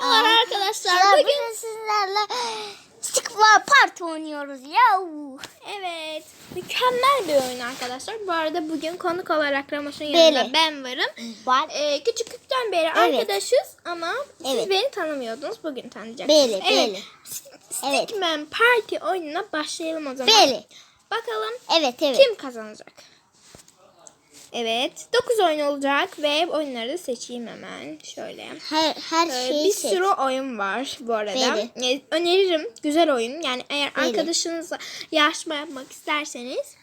Merhaba arkadaşlar. Bugün Bugün sizlerle Stickler Party oynuyoruz ya. evet mükemmel bir oyun arkadaşlar. Bu arada bugün konuk olarak Ramos'un yanında ben varım. Var. Ee, küçüklükten beri Evet. arkadaşız ama siz Evet. beni tanımıyordunuz. Bugün tanıyacaksınız. Beli, evet. Beli. Stickman Evet. Party oyununa başlayalım o zaman. Beli. Bakalım Evet evet. kim kazanacak? Evet. 9 oyun olacak ve oyunları da seçeyim hemen. Şöyle. Her, her Ee, şeyi bir seç. sürü oyun var bu arada. Beli. Ee, öneririm. Güzel oyun. Yani eğer Beli. arkadaşınızla yarışma yapmak isterseniz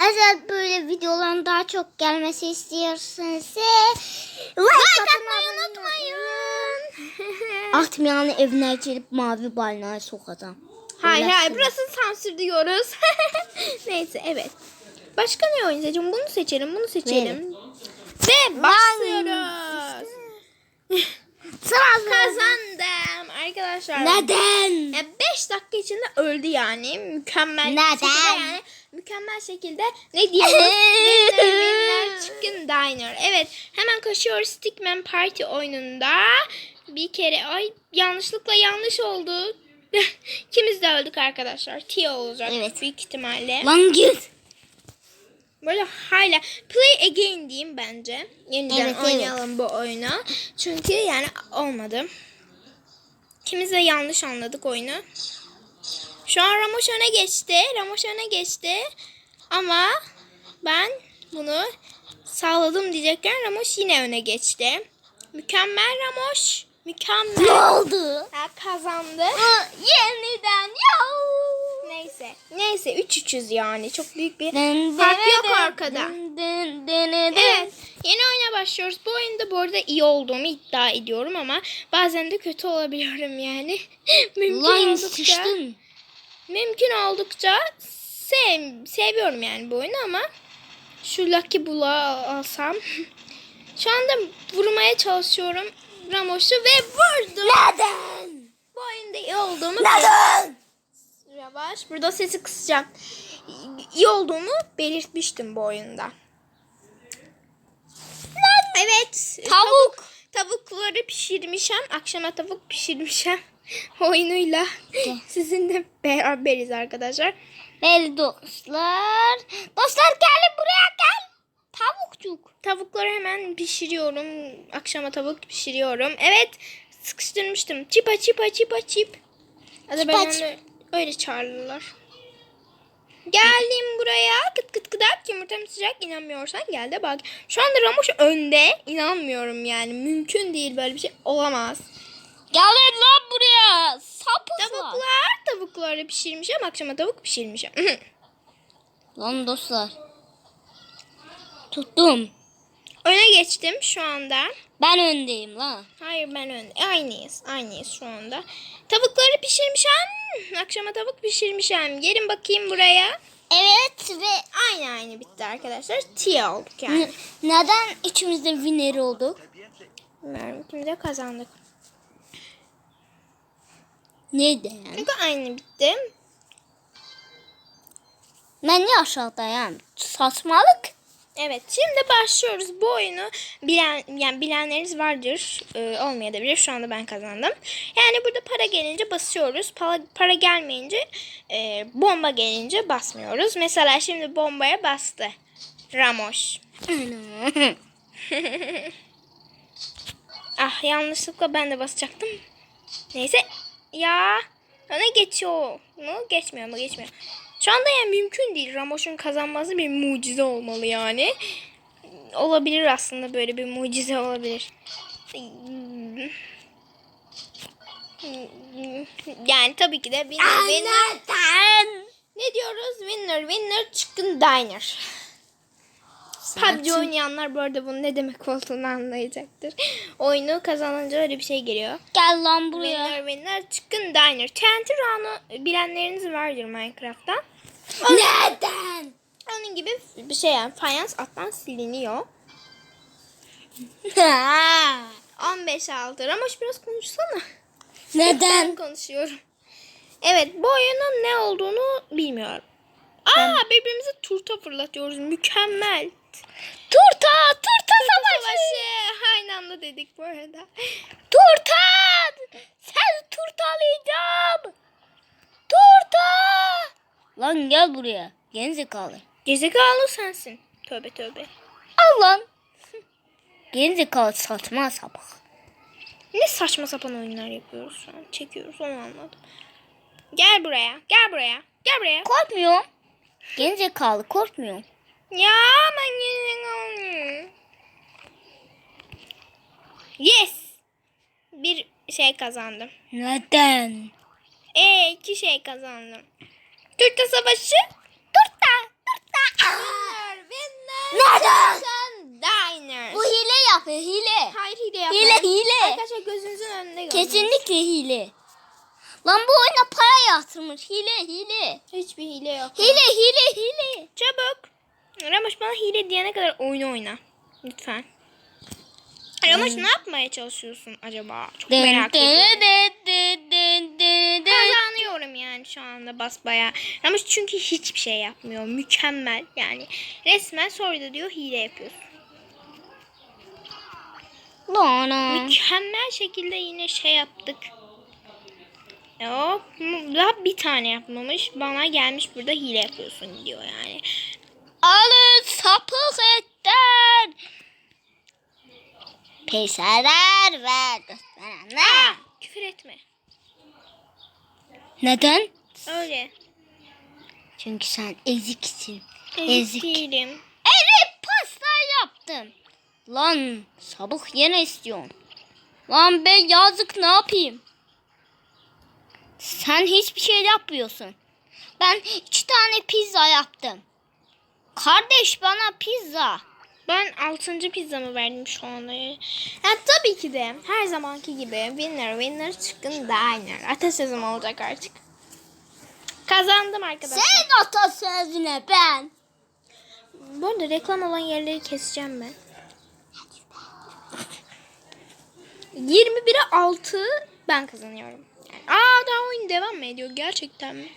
Eğer böyle videoların daha çok gelmesi istiyorsanız like, atmayı unutmayın. Atmayanı evine gelip mavi balnaya sokacağım. hayır hayır Relaxın. burası sansür diyoruz. Neyse evet. Başka ne oyun seçelim? Bunu seçelim, bunu seçelim. Ve başlıyoruz. Sıra Kazandım arkadaşlar. Neden? 5 dakika içinde öldü yani. Mükemmel Neden? şekilde yani mükemmel şekilde ne diyoruz? winner, chicken diner. Evet hemen koşuyoruz Stickman Party oyununda. Bir kere ay yanlışlıkla yanlış oldu. İkimiz de öldük arkadaşlar. Tia olacak Evet. büyük ihtimalle. Lan git. Böyle hala play again diyeyim bence. Yeniden Evet, evet. oynayalım bu oyunu. Çünkü yani olmadı. İkimiz de yanlış anladık oyunu. Şu an Ramos öne geçti. Ramos öne geçti. Ama ben bunu sağladım diyecekken Ramos yine öne geçti. Mükemmel Ramos. Mükemmel. Ne oldu? Ha, kazandı. Yeniden ya. Neyse. Neyse 3-3'üz yani. Çok büyük bir Dın fark dın yok dın arkada. dın dın dın dın. Evet. Yeni oyuna başlıyoruz. Bu oyunda bu arada iyi olduğumu iddia ediyorum ama bazen de kötü olabiliyorum yani. mümkün Lan oldukça, sıçtın. mümkün oldukça sev, seviyorum yani bu oyunu ama şu Lucky Bull'u alsam. Şu anda vurmaya çalışıyorum Ramos'u ve vurdum. Neden? Bu oyunda iyi olduğumu Neden? Yavaş. Burada sesi kısacağım. İyi olduğumu belirtmiştim bu oyunda. Evet. Tavuk. Tavukları pişirmişim. Akşama tavuk pişirmişim. Oyunuyla sizinle beraberiz arkadaşlar. Değerli dostlar. Dostlar gelin buraya gel. Tavukçuk. Tavukları hemen pişiriyorum. Akşama tavuk pişiriyorum. Evet. Sıkıştırmıştım. Çipa çipa çipa çip. Azerbaycan'da öyle çağırırlar. Geldim buraya. Kıt kıt kıdak yumurtam sıcak. İnanmıyorsan gel de bak. Şu anda Ramoş önde. İnanmıyorum yani. Mümkün değil böyle bir şey olamaz. Gelin lan buraya. Sapızlar. Tavuklar. Tavukları pişirmişim. Akşama tavuk pişirmişim. Lan dostlar. Tuttum. Öne geçtim şu anda. Ben öndeyim lan. Hayır ben önde. Aynıyız. Aynıyız şu anda. Tavukları pişirmişim. Akşama tavuk pişirmişim. Gelin bakayım buraya. Evet ve Aynı aynı bitti arkadaşlar. Tia olduk yani. n- neden içimizde winner olduk? Bilmiyorum. İkimiz de kazandık. Neden? Çünkü aynı bitti. Ben niye aşağıdayım? Saçmalık. Evet şimdi başlıyoruz. Bu oyunu bilen yani bilenleriniz vardır e, olmayabilir. Şu anda ben kazandım. Yani burada para gelince basıyoruz. Para, para gelmeyince e, bomba gelince basmıyoruz. Mesela şimdi bombaya bastı Ramos ah yanlışlıkla ben de basacaktım. Neyse. Ya öne geçiyor mu? Geçmiyor mu? Geçmiyor şu anda yani mümkün değil Ramos'un kazanması bir mucize olmalı yani olabilir aslında böyle bir mucize olabilir. Yani tabii ki de winner, winner. Ne diyoruz? Winner, winner, chicken diner. PUBG oynayanlar bu arada bunun ne demek olduğunu anlayacaktır. Oyunu kazanınca öyle bir şey geliyor. Gel lan buraya. Winner, winner, chicken diner. TNT Run'u bilenleriniz vardır Minecraft'ta. Neden? Onun gibi bir şey yani fayans alttan siliniyor. 15 altı. Ramoş biraz konuşsana. Ben Neden? konuşuyorum. Evet bu oyunun ne olduğunu bilmiyorum. Aa birbirimize turta fırlatıyoruz. Mükemmel. Turta, turta Savaşı. savaşı. Aynı anda dedik bu arada. Turta. Sen turtalayacağım. Turta. Lan gel buraya. Gerizekalı. Gezekalı sensin. Tövbe tövbe. Al lan. Gerizekalı saçma sapak. Ne saçma sapan oyunlar yapıyoruz şu an. Çekiyoruz onu anladım. Gel buraya. Gel buraya. Gel buraya. Korkmuyorum. Gerizekalı korkmuyorum. Ya ben gezekalı. Yes. Bir şey kazandım. Neden? E iki şey kazandım. Turta savaşı. Winner. Winner. Neden? Sen Diner. Bu hile yapıyor hile. Hayır hile Hile yapmayın. hile. Arkadaşlar gözünüzün önünde gördünüz. Kesinlikle hile. Lan bu oyuna para yatırmış. Hile hile. Hiçbir hile yok. Hile hile hile. Çabuk. Ramoş bana hile diyene kadar oyunu oyna. Lütfen. Ramoş ne yapmaya çalışıyorsun acaba? Çok merak ediyorum. Basbaya. Ramoş çünkü hiçbir şey yapmıyor. Mükemmel yani. Resmen sonra diyor hile yapıyorsun. Lana. Mükemmel şekilde yine şey yaptık. Hop. Daha bir tane yapmamış. Bana gelmiş burada hile yapıyorsun diyor yani. Alın sapık etler. Peyseler ve gösterenler. Aa, küfür etme. Neden? Öyle. Çünkü sen eziksin. Ezik Ezik. değilim. Evet pasta yaptım. Lan sabık yine istiyorsun. Lan ben yazık ne yapayım? Sen hiçbir şey yapmıyorsun. Ben iki tane pizza yaptım. Kardeş bana pizza. Ben 6. pizzamı verdim şu anda. Ha, tabii ki de her zamanki gibi winner winner chicken diner. Atasözüm olacak artık. Kazandım arkadaşlar. Sen atasözüne ben. Bu arada reklam olan yerleri keseceğim ben. 21'e 6 ben kazanıyorum. Yani, aa daha oyun devam mı ediyor gerçekten mi?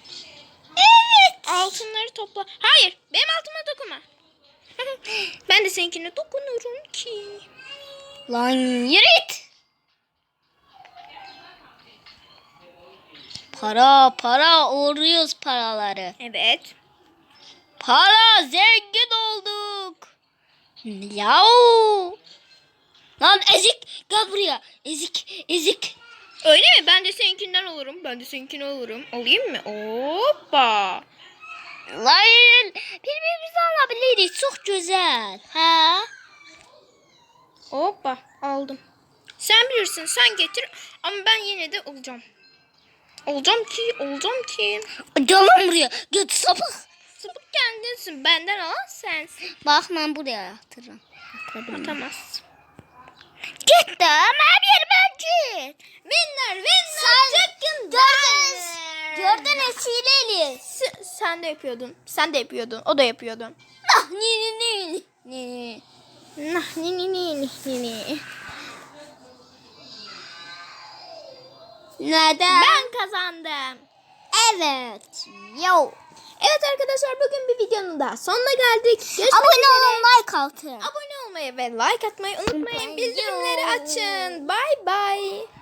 Evet. Altınları topla. Hayır benim altıma dokunma. ben de seninkine dokunurum ki. Lan yürüt. Para para uğruyoruz paraları. Evet. Para zengin olduk. Yahu. Lan ezik gel buraya. Ezik ezik. Öyle mi? Ben de seninkinden olurum. Ben de seninkini olurum. Olayım mı? Hoppa. Lan birbirimizi alabiliriz. Çok güzel. Ha? Hoppa. Aldım. Sen bilirsin. Sen getir. Ama ben yine de olacağım. Olacağım ki. Olacağım ki. Lan buraya. Göt sapık. Sıpık kendinsin. Benden alan sensin. Bak ben buraya yatırırım. Atamazsın. Git de ama bir ben git. Winner. Winner. Sen Chicken gördün. dinner. Gördün esileli. Sen de yapıyordun. Sen de yapıyordun. O da yapıyordu. Ah ni ni ni ni. Nah ni ni ni ni ni Neden? Ben kazandım. Evet. Yo. Evet arkadaşlar bugün bir videonun daha sonuna geldik. Görüşmek Abone üzere. olun like atın. Abone olmayı ve like atmayı unutmayın. Unutmayın. Bildirimleri açın. Bye bye.